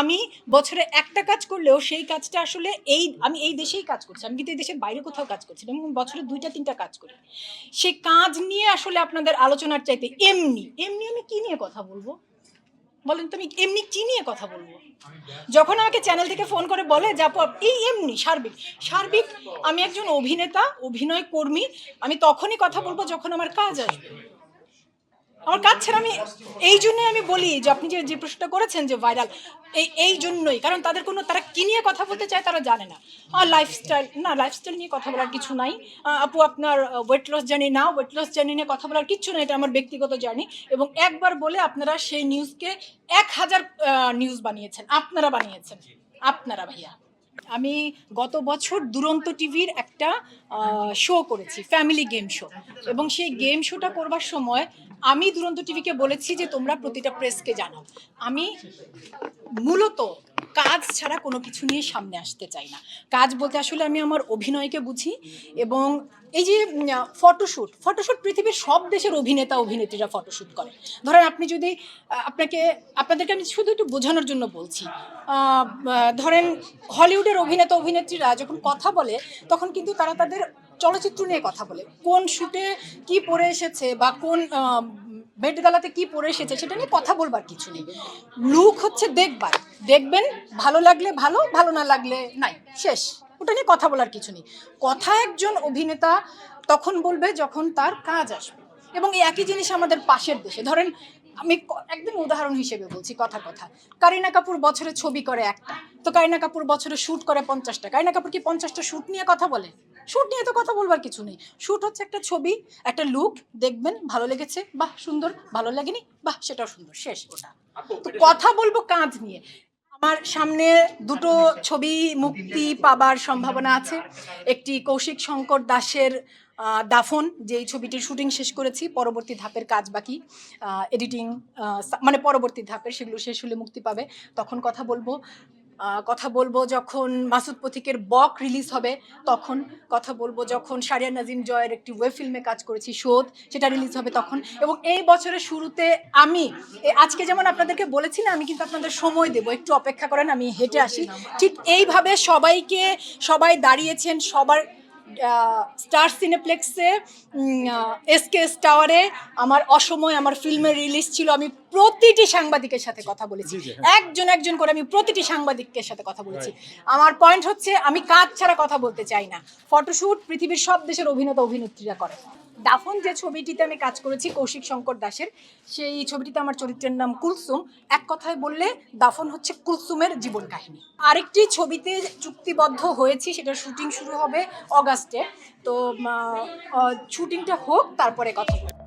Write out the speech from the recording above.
আমি বছরে একটা কাজ করলেও সেই কাজটা আসলে এই, আমি এই দেশেই কাজ করছি, আমি কিন্তু এই দেশের বাইরে কোথাও কাজ করছি এবং বছরে দুইটা, তিনটা কাজ করি। সে কাজ নিয়ে আসলে আপনাদের আলোচনার চাইতে এমনি এমনি আমি কি নিয়ে কথা বলব? বলেন তো আমি এমনি কি নিয়ে কথা বলব? যখন আমাকে চ্যানেল থেকে ফোন করে বলে যে এই এমনি সার্বিক সার্বিক আমি একজন অভিনেতা, অভিনয় কর্মী, আমি তখনই কথা বলব যখন আমার কাজ আসবে। আমার কাজ ছাড়া আমি এই জন্যই আমি বলি যে আপনি যে যে প্রশ্নটা করেছেন যে ভাইরাল এই এই জন্যই। কারণ তাদের কোনো, তারা কি নিয়ে কথা বলতে চায় তারা জানে না। আর লাইফস্টাইল না লাইফস্টাইল নিয়ে কথা বলার কিছু নাই। আপু, আপনার ওয়েট লস জার্নি না ওয়েট লস জার্নি নিয়ে কথা বলার কিচ্ছু নাই, এটা আমার ব্যক্তিগত জার্নি এবং একবার বলে আপনারা সেই নিউজকে এক হাজার নিউজ বানিয়েছেন, আপনারা বানিয়েছেন। আপনারা ভাইয়া। আমি গত বছর দুরন্ত টিভির একটা শো করেছি ফ্যামিলি গেম শো এবং সেই গেম শোটা করবার সময় আমি দুরন্ত টিভিকে বলেছি যে তোমরা প্রতিটা প্রেসকে জানাও। আমি মূলত কাজ ছাড়া কোনো কিছু নিয়ে সামনে আসতে চাই না। কাজ বলতে আসলে আমি আমার অভিনয়কে বুঝি এবং এই যে ফটোশ্যুট ফটোশ্যুট পৃথিবীর সব দেশের অভিনেতা, অভিনেত্রীরা ফটোশ্যুট করে। ধরেন আপনি যদি আপনাকে, আপনাদেরকে আমি শুধু একটু বোঝানোর জন্য বলছি ধরেন হলিউডের অভিনেতা, অভিনেত্রীরা যখন কথা বলে, তখন কিন্তু তারা তাদের চলচ্চিত্র নিয়ে কথা বলে। কোন শুটে কি পরে এসেছে বা কোন বেড গালাতে কি পরে এসেছে সেটা নিয়ে কথা বলবার কিছু নেই। লুক হচ্ছে দেখবার। দেখবেন ভালো লাগলে ভালো ভালো না লাগলে নাই। শেষ। ওটা নিয়ে কথা বলার কিছু নেই। কথা একজন অভিনেতা তখন বলবে যখন তার কাজ আসবে। এবং এই একই জিনিস আমাদের পাশের দেশে। ধরেন আমি একদম উদাহরণ হিসেবে বলছি কথা কথা। কারিনা কাপুর বছরে ছবি করে একটা। তো কারিনা কাপুর বছরে শ্যুট করে পঞ্চাশটা। কারিনা কাপুর কি পঞ্চাশটা শ্যুট নিয়ে কথা বলে? শ্যুট নিয়ে তো কথা বলবার কিছু নেই। শ্যুট হচ্ছে একটা ছবি একটা লুক দেখবেন ভালো লেগেছে বাহ সুন্দর ভালো লাগেনি বাহ সেটাও সুন্দর শেষ ওটা। তো কথা বলব কাজ নিয়ে। আমার সামনে দুটো ছবি মুক্তি পাবার সম্ভাবনা আছে। একটি কৌশিক শঙ্কর দাসের দাফন যেই ছবিটির শুটিং শেষ করেছি পরবর্তী ধাপের কাজ বাকি এডিটিং মানে পরবর্তী ধাপের সেগুলো শেষ হলে মুক্তি পাবে। তখন কথা বলব। কথা বলব যখন মাসুদ পথিকের বক রিলিজ হবে, তখন কথা বলব যখন সারিয়া নাজিম জয়ের একটি ওয়েব ফিল্মে কাজ করেছি শোধ সেটা রিলিজ হবে তখন। এবং এই বছরের শুরুতে আমি আজকে যেমন আপনাদেরকে বলেছি না, আমি কিন্তু আপনাদের সময় দেবো, একটু অপেক্ষা করেন, আমি হেঁটে আসি। ঠিক এইভাবে সবাইকে, সবাই দাঁড়িয়েছেন, সবার স্টার সিনেপ্লেক্সে এসকে টাওয়ারে আমার অসময় আমার ফিল্মের রিলিজ ছিল। আমি প্রতিটি সাংবাদিকের সাথে কথা বলেছি। একজন একজন করে আমি প্রতিটি সাংবাদিকের সাথে কথা বলেছি। আমার পয়েন্ট হচ্ছে আমি কাজ ছাড়া কথা বলতে চাই না। ফটোশ্যুট পৃথিবীর সব দেশের অভিনেতা অভিনেত্রীরা করে। দাফন যে ছবিটিতে আমি কাজ করেছি কৌশিক শঙ্কর দাসের সেই ছবিটিতে আমার চরিত্রের নাম কুলসুম। এক কথায় বললে দাফন হচ্ছে কুলসুমের জীবন কাহিনী। আরেকটি ছবিতে চুক্তিবদ্ধ হয়েছি সেটা শুটিং শুরু হবে অগাস্টে তো শুটিংটা হোক তারপরে কথা বলব।